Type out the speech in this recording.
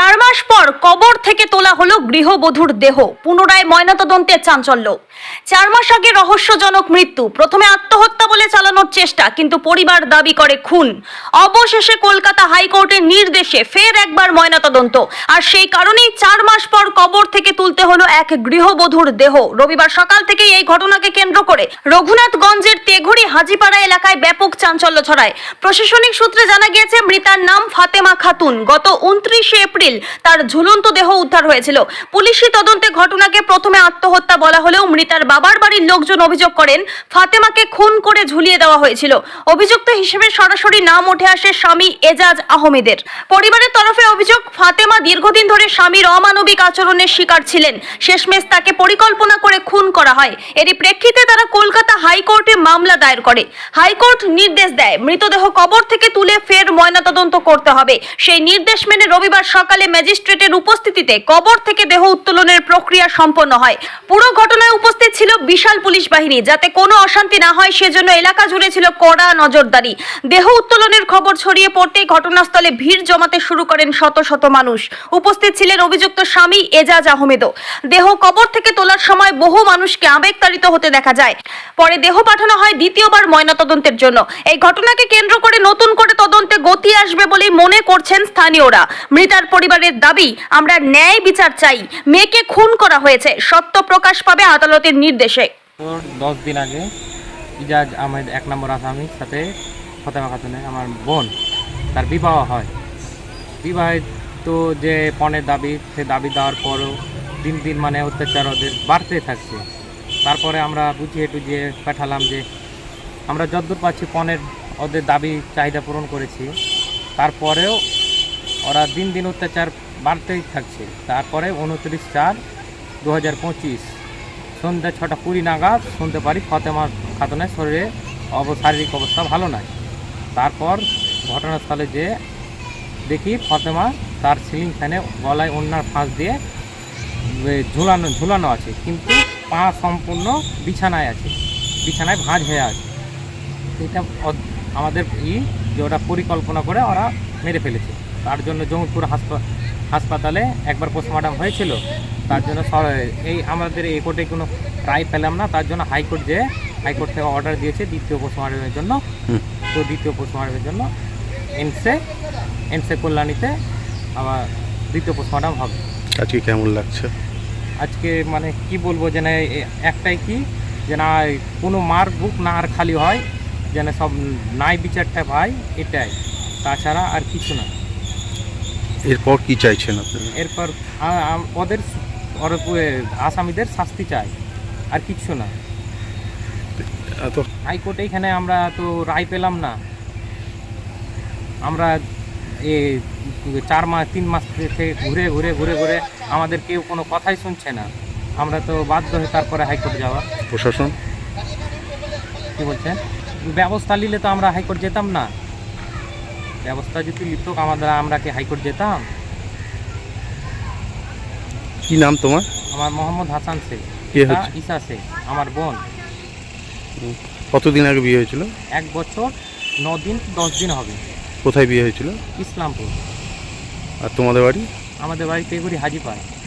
চার মাস পর কবর থেকে তোলা হলো গৃহবধূর দেহ। পুনরায় ময়নাতদন্তের চাঞ্চল্য। চার মাস আগে রহস্যজনক মৃত্যু। প্রথমে আত্মহত্যা বলে চালানোর চেষ্টা, কিন্তু পরিবার দাবি করে খুন। অবশেষে কলকাতা হাইকোর্টের নির্দেশে ফের একবার ময়নাতদন্ত। আর সেই কারণেই চার মাস পর কবর থেকে তুলতে হলো এক গৃহবধূর দেহ। রবিবার সকাল থেকে এই ঘটনাকে কেন্দ্র করে রঘুনাথগঞ্জের তেঘুরি হাজিপাড়া এলাকায় ব্যাপক চাঞ্চল্য ছড়ায়। প্রশাসনিক সূত্রে জানা গিয়েছে, মৃতার নাম ফাতেমা খাতুন। গত উনত্রিশে এপ্রিল তার ঝুলন্ত দেহ উদ্ধার হয়েছিল। পুলিশি তদন্তে ঘটনাকে প্রথমে আত্মহত্যা বলা হলেও মৃতার বাবার বাড়ির লোকজন অভিযোগ করেন, ফাতেমাকে খুন করে ঝুলিয়ে দেওয়া হয়েছিল। অভিযুক্ত হিসেবে সরাসরি নাম উঠে আসে স্বামী এজাজ আহমেদের। পরিবারের তরফে অভিযোগ, ফাতেমা দীর্ঘদিন ধরে স্বামীর অমানবিক আচরণের শিকার ছিলেন। শেষমেশ তাকে পরিকল্পনা করে খুন করা হয়। এরই প্রেক্ষিতে তারা কলকাতা হাইকোর্টে মামলা দায়ের করে। হাইকোর্ট নির্দেশ দেয়, মৃতদেহ কবর থেকে তুলে ফের ময়নাতদন্ত করতে হবে। সেই নির্দেশ মেনে রবিবার সকালে ম্যাজিস্ট্রেটের উপস্থিতিতে কবর থেকে দেহ উত্তোলনের প্রক্রিয়া সম্পন্ন হয়। পুরো ঘটনায় উপস্থিত ছিল বিশাল পুলিশ বাহিনী। যাতে কোনো অশান্তি না হয়, সেজন্য এলাকা জুড়ে ছিল কড়া নজরদারি। দেহ উত্তোলনের খবর ছড়িয়ে পড়তেই ঘটনাস্থলে ভিড় জমাতে শুরু করেন শত শত মানুষ। উপস্থিত ছিলেন অভিযুক্ত স্বামী এজাজ আহমেদও। দেহ কবর থেকে তোলার সময় বহু মানুষকে আবেগতাড়িত হতে দেখা যায়। পরে দেহ পাঠানো হয় দ্বিতীয়বার ময়নাতদন্তের জন্য। এই ঘটনাকে কেন্দ্র করে নতুন করে তদন্তে গতি আসবে বলেই মনে করছেন স্থানীয়রা। মৃতার পরিবারের দাবি, আমরা ন্যায় বিচার চাই। মেয়েকে খুন করা হয়েছে। সত্য প্রকাশ পাবে আদালতের নির্দেশে। দশ দিন আগে ইজাজ আহমেদ এক নম্বর আসামির সাথে ফতেমা খাতুনের আমার বোন, তার বিবাহ হয়। বিবাহিত যে পণের দাবি, সে দাবি দেওয়ার পরও দিন দিন মানে অত্যাচার ওদের বাড়তে থাকছে। তারপরে আমরা বুঝিয়ে টুঝিয়ে পাঠালাম যে আমরা যদ্দূর পাচ্ছি পণের ওদের দাবি, চাহিদা পূরণ করেছি। তারপরেও ওরা দিন দিন অত্যাচার বাড়তেই থাকছে। তারপরে উনত্রিশ চার দু হাজার পঁচিশ সন্ধ্যা ছটা কুড়ি নাগাদ শুনতে পারি ফতেমা খাতুনের শরীরে অব, শারীরিক অবস্থা ভালো নয় তারপর ঘটনাস্থলে যে দেখি ফতেমা তার সিলিং ফ্যানে গলায় অন্যার ফাঁস দিয়ে ঝুলানো ঝুলানো আছে। কিন্তু পা সম্পূর্ণ বিছানায় আছে, বিছানায় ভাঁজ হয়ে আছে। এটা আমাদের ই যে ওটা পরিকল্পনা করে ওরা মেরে ফেলেছে। তার জন্য জঙ্গিপুর হাসপা, হাসপাতালে একবার পোস্টমর্টম হয়েছিল। তার জন্য এই আমাদের এই কোর্টে কোনো রায় পেলাম না। তার জন্য হাইকোর্ট যে, হাইকোর্ট থেকে অর্ডার দিয়েছে দ্বিতীয় পোস্টমর্টমের জন্য। তো দ্বিতীয় পোস্টমর্টমের জন্য এমসে এনসে কল্যাণীতে আবার দ্বিতীয় পোস্টমর্টম হবে। আজকে কেমন লাগছে? আজকে মানে কি বলব যে না একটাই কি যে না কোনো মার বুক না আর খালি হয় যেন সব নাই বিচারটা ভাই এটাই। তাছাড়া আর কিছু না। এরপর কি চাইছেন আপনারা এরপর ওদের আসামিদের শাস্তি চাই আর কিচ্ছু না। হাইকোর্টে এখানে আমরা তো রায় পেলাম না। আমরা এ চার মাস তিন মাস থেকে ঘুরে ঘুরে ঘুরে ঘুরে আমাদের কেউ কোনো কথাই শুনছে না। আমরা তো বাধ্য হয়ে তারপরে হাইকোর্ট যাওয়া। প্রশাসন? কি বলছেন? ব্যবস্থা নিলে তো আমরা হাইকোর্ট যেতাম না। ব্যবস্থা যদি নিত আমাদের আমরা কি হাইকোর্ট যেতাম? কি নাম তোমার? আমার মোহাম্মদ হাসান শেখ। হচ্ছে ঈশা শেখ আমার বোন। কতদিন আগে বিয়ে হয়েছিল? এক বছর ন দিন দশ দিন হবে। কোথায় বিয়ে হয়েছিল? ইসলামপুর। আর তোমাদের বাড়ি? আমাদের বাড়িতে এগুলি হাজিপাড়া।